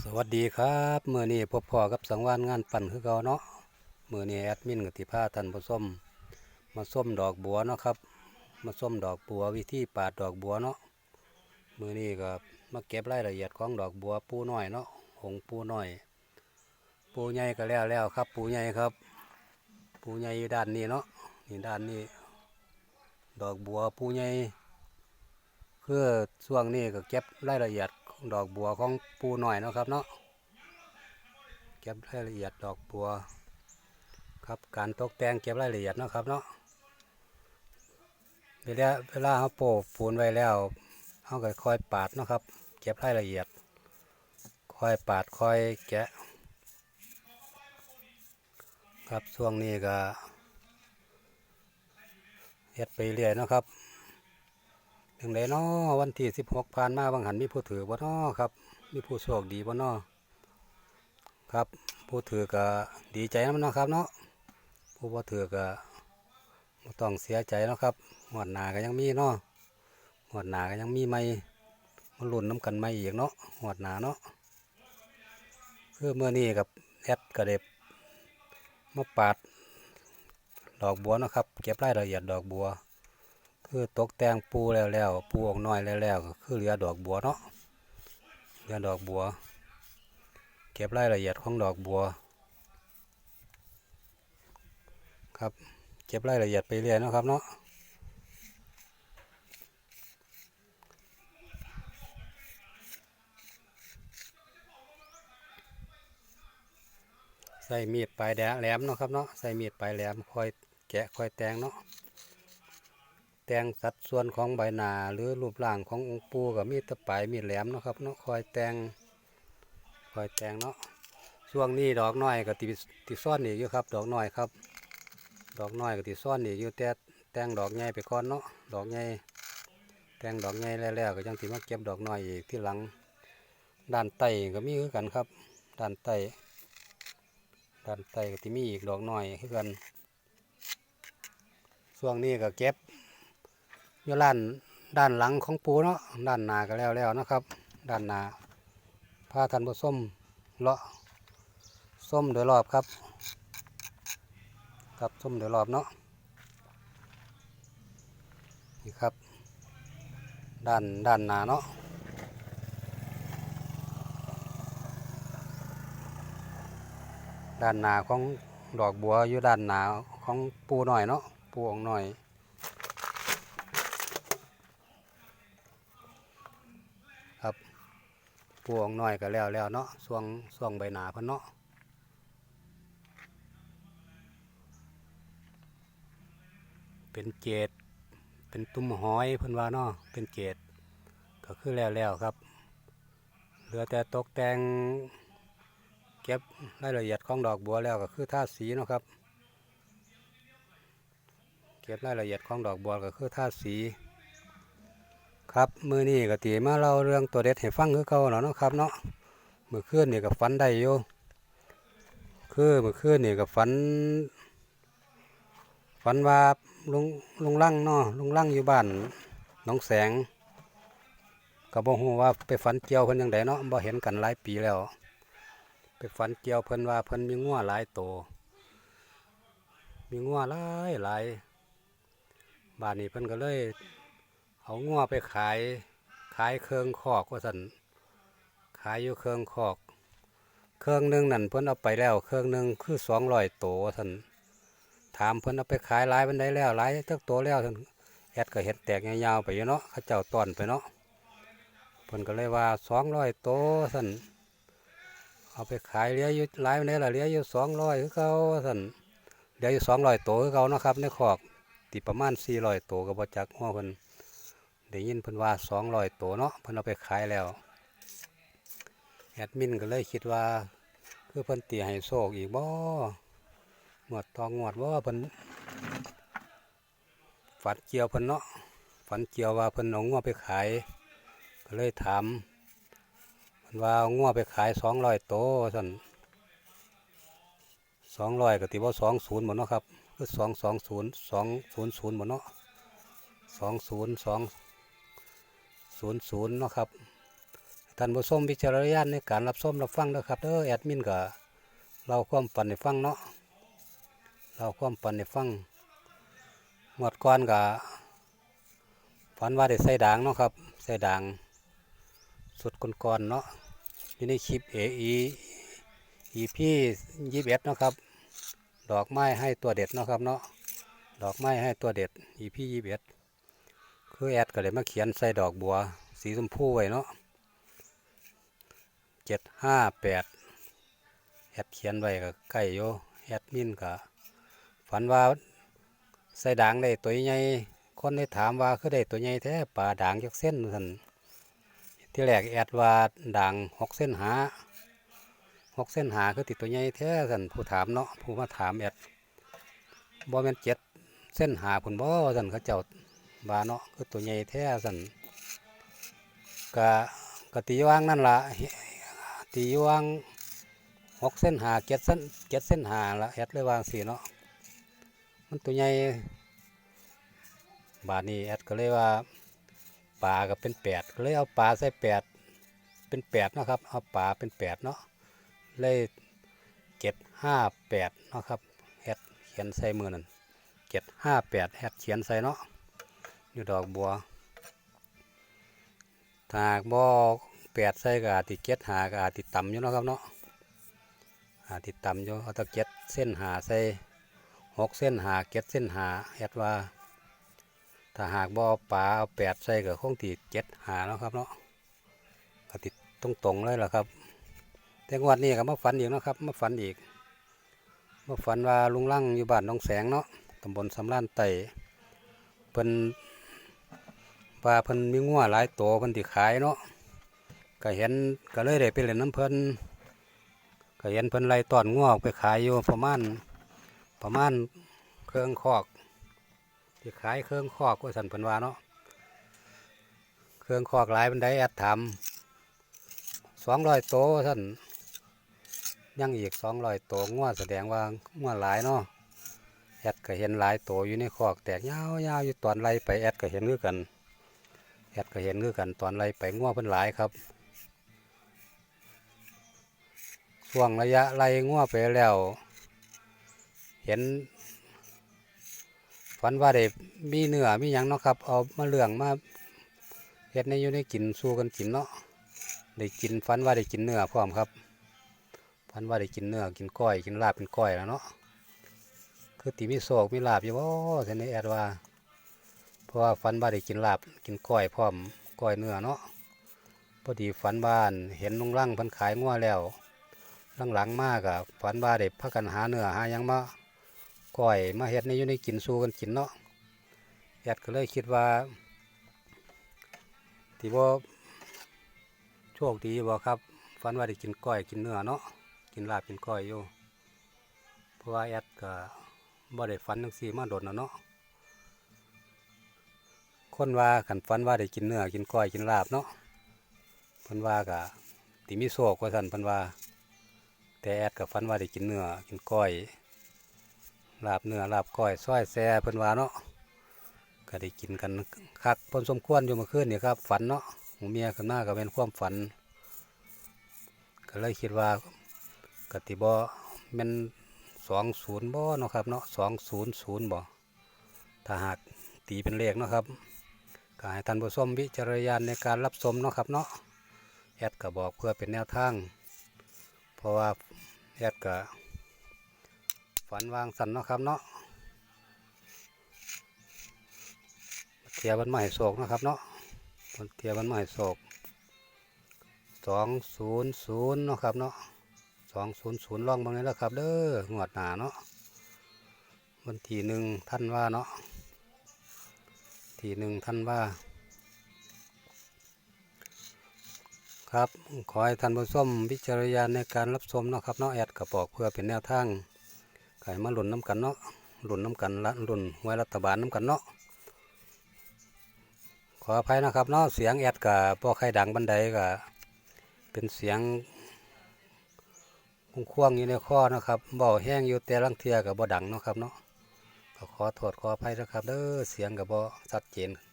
สวัสดีครับเมื่อนี้พบพ่อกับสังวานงานปั่นคือเก่าเนาะเมื่อนี้แอดมินกับติพาท่านผู้ส้มมาส้มดอกบัวเนาะครับ มาส้มดอกบัววิธีปาดดอกบัวเนาะเมื่อนี้ก็มาเก็บรายละเอียดของดอกบัวปูน้อยเนาะหงปูน้อย ปูใหญ่ก็แล้วแล้วครับ ปูใหญ่ครับ ปูใหญ่อยู่ด้านนี้เนาะนี่ด้านนี้ ดอกบัวปูใหญ่คือช่วงนี้ก็เก็บรายละเอียด ดอกบัวของปูหน้อยนะครับเนาะเก็บรายละเอียดดอกบัว ครับการตกแต่งเก็บรายละเอียดนะครับเนาะเวลาเวลาเขาโปะปูนไว้แล้วเขาก็ค่อยปาดนะครับ เก็บรายละเอียดค่อยปาดค่อยแกะ ครับช่วงนี้ก็เฮ็ดไปเรื่อยนะครับ ถึงไดเนาะวันที่สิบหกผ่านมาบางหันมีผู้ถือบ่เนาะครับ มีผู้โชคดีบ่เนาะครับ ผู้ถือก็ดีใจนะเนาะครับเนาะผู้บ่ถือก็ต้องเสียใจเนาะครับงวดหนาก็ยังมีเนาะงวดหนาก็ยังมีใหม่มาลุ้นน้ำกันใหม่อีกเนาะงวดหนาเนาะคือเมื่อนี้กับแอดก็ได้มาปาดดอกบัวนะครับ เก็บรายละเอียดดอกบัว คือตกแต่งปูแล้วแล้วปูออกน้อยแล้วแล้วก็คือเหลือดอกบัวเนาะเหลือดอกบัว เก็บรายละเอียดของดอกบัว ครับเก็บรายละเอียดไปเรื่อยเนาะครับเนาะใส่มีดปลายแหลมเนาะครับเนาะใส่มีดปลายแหลมค่อยแกะค่อยแตงเนาะ แต่งสัดส่วนของใบหนาหรือรูปร่างขององค์ปูกับมีตะปายมีแหลมนะครับเนาะคอยแต่งคอยแต่งเนาะช่วงนี้ดอกน้อยก็ติติซ่อนอีกอยู่ครับ ดอกน้อยครับ ดอกน้อยก็ติซ่อนอีกอยู่แต่แต่งดอกใหญ่ไปก่อนเนาะดอกใหญ่แต่งดอกใหญ่แล้วๆก็ยังติมาเก็บดอกน้อยอีกที่หลัง ด้านใต้ก็มีคือกันครับ ด้านใต้ด้านใต้ก็ติมีอีกดอกน้อยคือกันช่วงนี้ก็เก็บ อยู่ด้านด้านหลังของปูเนาะด้านหน้าก็แล้วแล้วนะครับ ด้านหน้าพาท่านผู้ส้มเลาะส้มโดยรอบครับครับส้มโดยรอบเนาะนี่ครับ ด้านด้านหน้าเนาะด้านหน้าของดอกบัวอยู่ด้านหน้าของปูหน่อยเนาะปูองหน่อย ครับป วงน้อยก็แล้วแล้วเนาะช่วงช่วงใบหนาพิ่นเนาะเป็นเกตเป็นตุ้มหอยเพิ่นว่าเนาะเป็นเกตก็คือแล้วแล้วครับ เหลือแต่ตกแต่งเก็บรายละเอียดของดอกบัวแล้วก็คือท่าสีเนาะครับ เก็บรายละเอียดของดอกบัวก็คือท่าสี ครับมือนี้ก็ตีมาเล่าเรื่องตัวเด็ดให้ฟังคือเก่าแล้วเนาะครับเนาะเมื่อคืนนี่ก็ฝันได้อยู่คือเมื่อคืนนี่ก็ฝันฝันว่าลุงลุงลั่งเนาะลุงลั่งอยู่บ้านน้องแสงก็บ่ฮู้ว่าไปฝันเกี่ยวเพิ่นจังไดเนาะบ่เห็นกันหลายปีแล้ว ไปฝันเกี่ยวเพิ่นว่าเพิ่นมีงัวหลายโตวมีงัวหลายหลายบ้านนี้เพิ่นก็เลย เอางัวไปขาย ขายเครื่องคอกว่าสันขายอยู่เครื่องคอก เครื่องหนึ่งนั่นเพิ่นเอาไปแล้ว เครื่องหนึ่งคือสองร้อยโตว่าสันถามเพิ่นเอาไปขายหลายบันไดแล้วหลายจักโตแล้วท่านแอดก็เห็นแตกยาวๆไปเนาะเขาเจ้าตอนไปเนาะเพิ่นก็เลยว่าสองร้อยโตสันเอาไปขายเลี้ยอยู่หลายบันไดละเลี้ยอยู่สองร้อยคือเขาสันเลี้ยอยู่สองร้อยโตคือเขานะครับในคอกติประมาณสี่ร้อยโตก็บ่จักหัวเพิ่น ได้ยินเพิ่นว่าสองร้อยตัวเนาะเพิ่นเอาไปขายแล้วแอดมินก็เลยคิดว่า คือเพิ่นตีให้โชคอีกบ่งวดตองงวดว่าเพิ่นฝันเกี่ยวเพิ่นเนาะฝันเกี่ยวว่าเพิ่นเอางัวไปขาย ก็เลยถามเพิ่นว่าเอางัวไปขายสองร้อยตัวสั่นสองร้อยก็ติว่าสองศูนย์หมดเนาะครับคือสองสองศูนย์สองศูนย์ศูนย์หมดเนาะสองศูนย์สอง ศูนย์ศูนย์เนาะครับท่านผู้ชมวิจารณาในการรับชมรับฟังเด้อครับเด้อแอดมินก็เราความปันในฟังเนาะเราความปันในฟังหมดก่อนก็ฝันว่าได้ใส่ด่างเนาะครับใส่ด่างสุดก่อนๆเนาะอยู่ในคลิปเออีอีพี่ยี่สิบเอ็ดเนาะครับดอกไม้ให้ตัวเด็ดเนาะครับเนาะดอกไม้ให้ตัวเด็ดอีพี่ยี่สิบเอ็ด คือแอดก็เลยมาเขียนใส่ดอกบัว สีชมพูไว้เนาะเจ็ดห้าแปดแอดเขียนไว้ก็ใกล้โยแอดมินก็ฝันว่าใส่ด่างได้ตัวใหญ่คนได้ถามว่าคือได้ตัวใหญ่แท้ป่าด่างจักเส้นสันที่แรกแอดว่าด่างหกเส้นหาหกเส้นหาคือติดตัวใหญ่แท้สันผู้ถามเนาะผู้มาถามแอดบ่แม่นเจ็ดเส้นหาผุนบ่สันเขาเจ้า บาเนาะคือตัวใหญ่แท้สันกะกะตีว่างนั่นละตีว่างหกเส้นหาเจ็ดเส้นเจ็ดเส้นหาละแอดเลยวางสีเนาะมันตัวใหญ่บาทนี้แอดก็เลยว่าปลาก็เป็นแปดก็เลยเอาปลาใส่แปดเป็นแปดเนาะครับเอาปลาเป็นแปดเนาะเลยเจ็ดห้าแปดเนาะครับแอดเขียนใส่มือนั่นเจ็ดห้าแปดแอดเขียนใส่เนาะ อยู่ดอกบัวถาหากบ่แปดใส่ก็อาจติเก็ดหากอาจติต่ำอยู่เนาะครับเนาะอาจติต่ำอยู่เอาตะเก็ดเส้นหาใส่หกเส้นหาเก็ดเส้นหาแอดว่า ถ้าหากบ่ป่าเอาแปดใส่ก็คงติเจ็ดหาเนาะครับเนาะก็ติดตรงตรงเลยล่ะครับ แต่งวดนี้ก็มาฝันอีกนะครับมาฝันอีกมาฝันว่าลุงลั่งอยู่บ้านน้องแสงเนาะตำบลสำรานไตเพิ่น ว่าเพิ่นมีงัวหลายตัวเพิ่นสิขายเนาะก็เห็นก็เลยได้ไปเล่นน้ำเพิ่นก็เห็นเพิ่นไล่ตอนงัวออกไปขายอยู่ประมาณประมาณเครื่องคอกที่ขายเครื่องคอกว่าสันเพิ่นว่าเนาะเครื่องคอกหลายเป็นไดแอดถามสองร้อยโตวท่านยังอีกสองร้อยโตวงัวแสดงว่างัวหลายเนาะแอดก็เห็นหลายโตวอยู่ในคอกแตกยาวๆอยู่ตอนไล่ไปแอดก็เห็นคือกัน แอดก็เห็นคือกันตอนไรไปง่วเพิ่นหลายครับช่วงระยะไรง่วไปแล้ว เห็นฝันว่าได้มีเนื้อมีหยังเนาะครับ เอามาเลืองมาเฮ็ดในอยู่ในกินสู้กันกินเนาะได้กินฝันว่าได้กินเนื้อพร้อมครับฝันว่าได้กินเนื้อกินก้อย กินลาบเป็นก้อยแล้วเนาะคือตีมีโศกมีลาบอยู่บ่เท่านี้แอดว่า ราะว่าฝันว่าได้กินลาบกินก้อยพร้อมก้อยเนื้อเนาะพอดีฝันบ้านเห็นลุงลั่งพันขายงัวแล้วหลังๆมากอะฝันว่าได้พักกันหาเนื้อหายังมาก้อยมาเฮ็ดในอยู่ในกินสู้กันกินเนาะแอดก็เลยคิดว่าที่ว่าโชคดีบ่ครับฝันว่าได้กินก้อยกินเนื้อเนาะกินลาบกินก้อยอยู่เพราะว่าแอดก็บ่ได้ฝันทั้งสี่มาโดนแล้วเนาะ คนว่าขันฟันว่าได้กินเนื้อกินก้อยกินลาบเนาะเพิ่นว่ากะติมีโศกว่าสั่นเพิ่นว่า แต่แอดกับฟันว่าได้กินเนื้อกินก้อยลาบเนื้อลาบก้อยซอยแซ่เพิ่นว่าเนาะก็ได้กินกันคักพนสมควรอยู่เมื่อคืนนี่ครับ ฝันเนาะหูเมียขึ้นมาก็เป็นความฝัน ก็เลยคิดว่ากติบอแมันสองศูนย์บ่เนาะครับเนาะสองศูนย์ศูนย์บ่ถ้าหากตีเป็นเลขเนาะครับ ก็ให้ท่านผู้ชมวิจารณญาณในการรับชมเนาะครับเนาะแอดก็บอกเพื่อเป็นแนวทาง เพราะว่าแอดก็ฝันวางสันเนาะครับเนาะเทียบันมาให้โศกเนาะครับเนาะเทียบันมาให้โศกสองศูนย์ศูนย์เนาะครับเนาะสองศูนย์ศูนย์ลองบางนี้แล้วครับเด้องวดหนาเนาะวันที่หนึ่งท่านว่าเนาะ ทีหนึ่งท่านว่า ครับ ขอให้ท่านผู้ชมวิจารณาในการรับชมเนาะครับเนาะแอดกระบอกเพื่อเป็นแนวทางไก่มาหลุนน้ำกันเนาะหลุนน้ำกันละหลุนไว้รัฐบาลน้ำกันเนาะขออภัยนะครับเนาะเสียงแอดกับพอใครดังบันไดกับเป็นเสียงควงอยู่ในข้อนะครับเบาแห้งอยู่แต่ลังเทียกับบ่ดังเนาะครับเนาะ ก็ขอโทษขออภัยนะครับเด้อเสียงกับบอชัดเจน ถ้า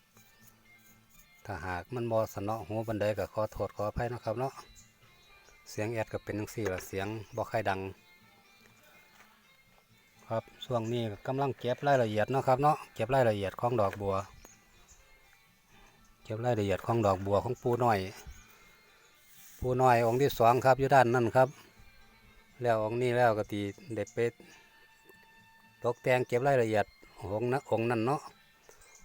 ถ้าหากมันบ่สนอหูบันไดก็ขอโทษขออภัยนะครับเนาะเสียงแอดก็เป็นจังซี่ละเสียงบ่ค่อยดัง ครับช่วงนี้ก็กำลังเก็บรายละเอียดเนาะครับเนาะเก็บรายละเอียดของดอกบัว เก็บรายละเอียดของดอกบัวของปูน้อยปูน้อยองค์ที่สองครับอยู่ด้านนั่นครับ แล้วองค์นี้แล้วก็ตีเด็ดเป็ด ตกแต่งเก็บรายละเอียดองนั้นองนั้นเนาะ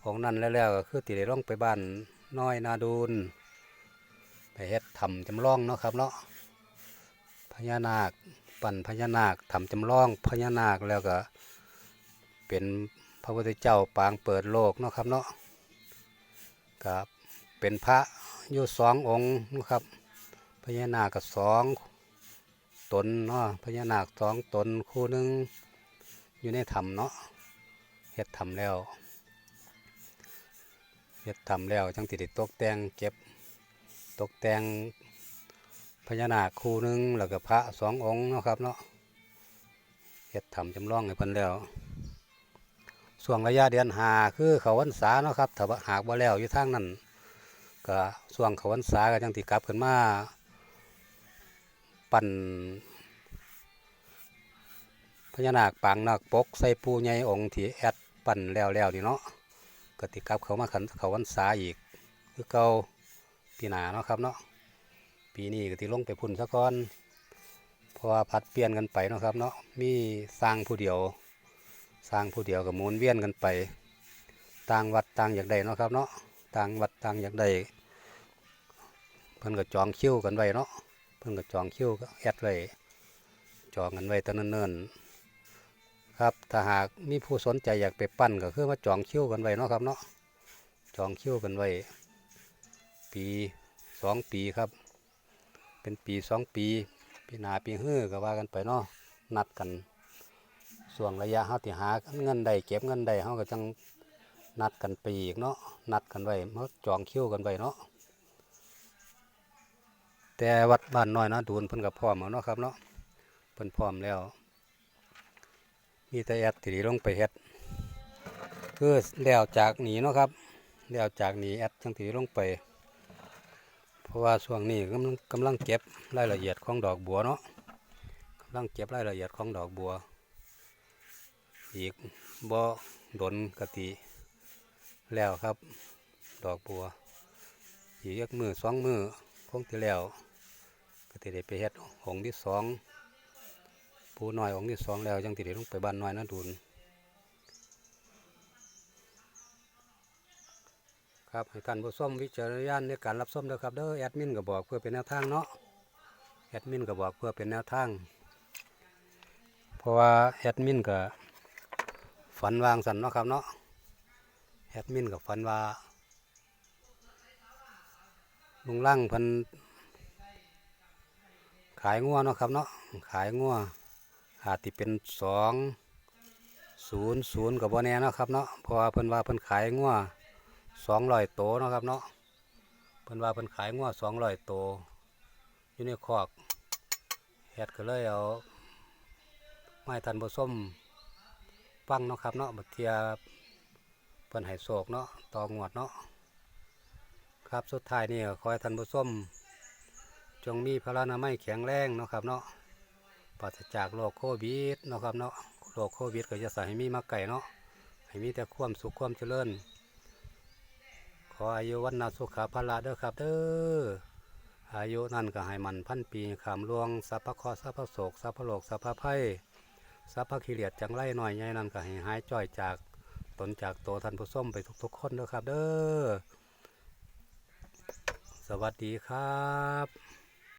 องนั้นแล้วก็คือตีได้ลงไปบ้านน้อยนาดูนไปเฮ็ดทำจำลองเนาะครับเนาะพญานาคปั่นพญานาคทำจำลองพญานาคแล้วก็เป็นพระพุทธเจ้าปางเปิดโลกเนาะครับเนาะกับเป็นพระอยู่สององค์นะครับพญานาคกับสองตนเนาะพญานาคสองตนคู่หนึ่ง อยู่ในถ้ำเนาะเฮ็ดถ้ำแล้วเฮ็ดถ้ำแล้วจังติดตกแต่งเก็บตกแต่งพญานาคคู่หนึ่งแล้วก็พระสององค์เนาะครับเนาะเฮ็ดถ้ำจำลองให้เพิ่นแล้วส่วงระยะเดือนหาคือเขาวันษาเนาะครับถ้าหากบ่าแล้วอยู่ทางนั้นก็ส่วงเขาวันษาก็จังติกลับขึ้นมาปั่น พญานาคปางนาคปกใส่ปูใหญ่องค์ที่แอดปั่นแล้วแล้วนี่เนาะกติกับเขามาขันเขาวันษาอีก คือเก่าปีหนาเนาะครับเนาะปีนี้ก็ติลงไปพุ่นซะก่อนเพราะว่าพัดเปลี่ยนกันไปเนาะครับเนาะมีสร้างผู้เดียว สร้างผู้เดียวกับหมุนเวียนกันไป ต่างวัดต่างอย่างใดเนาะครับเนาะต่างวัดต่างอย่างใดเพิ่นก็จองคิวกันไว้เนาะเพิ่นก็จองคิวก็แอดไว้จองกันไว้ตั้งเนิ่นๆ ครับถ้าหากมีผู้สนใจอยากไปปั้นก็คือมาจองคิวกันไว้เนาะครับเนาะจองคิวกันไว้ปีสองปีครับ เป็นปีสองปีปีหนาปีฮื้อก็ว่ากันไปเนาะนัดกันส่วงระยะเฮาที่หาเงินได้เก็บเงินได้เฮาก็จังนัดกันไปอีกเนาะนัดกันไว้มาจองคิวกันไว้เนาะแต่วัดบ้านน้อยนะดูนเพิ่นกับพร้อมเนาะครับเนาะเพิ่นพร้อมแล้ว มีแต่แอดที่ลงไปเฮ็ดคือแล้วจากหนีเนาะครับแล้วจากหนีแอดจังที่ลงไป เพราะว่าช่วงนี้กำลังกำลังเก็บรายละเอียดของดอกบัวเนาะกำลังเก็บรายละเอียดของดอกบัว อีกบ่ดนกะติแล้วครับ ดอกบัวอีกมือสองมือคงที่แล้วก็ติได้ไปเฮ็ดองที่สอง ปูน้อยองค์ที่สองแล้วจังติได้ลงไปบ้านน้อยนะดุนครับให้ท่านผู้ชมวิจารณญาณในการรับชมเด้อครับเด้อแอดมินก็บอกเพื่อเป็นแนวทางเนาะแอดมินก็บอกเพื่อเป็นแนวทาง เพราะว่าแอดมินก็ฝันวางสันเนาะครับเนาะแอดมินก็ฝันว่าลุงลั่งพันขายงัวเนาะครับเนาะขายงัว อาจจะเป็นสองศูนย์ศูนย์กับบ่แน่เนาะครับเนาะเพราะว่าเพิ่นว่าเพิ่นขายงัวสองร้อยโตเนาะครับเนาะเพิ่นว่าเพิ่นขายงัวสองร้อยโตอยู่ในคอกเฮ็ดก็เลยเอาไม้ทันผสมฟังเนาะครับเนาะบัดเทียเพิ่นให้โศกเนาะตองวดเนาะครับสุดท้ายนี่ขอให้ท่านผู้มจงมีพลานามัยแข็งแรงเนาะครับเนาะ ปราศจากโรคโควิดเนาะครับเนาะโรคโควิดก็จะใส่ให้มีมาไก่เนาะให้มีแต่ความสุขความเจริญ ขออายุวันนาสุขาพละเด้อครับเด้ออายุนั่นก็ให้มันพันปีขามลวงสัพพะคอสัพพะโศกสัพพะโลกสัพพะไพ่สัพพะขีเลียดจังไรหน่อยใหญ่นั่นก็ให้หายจ้อยจากตนจากตัวท่านผู้ส้มไปทุกๆคนเด้อครับเด้อสวัสดีครับ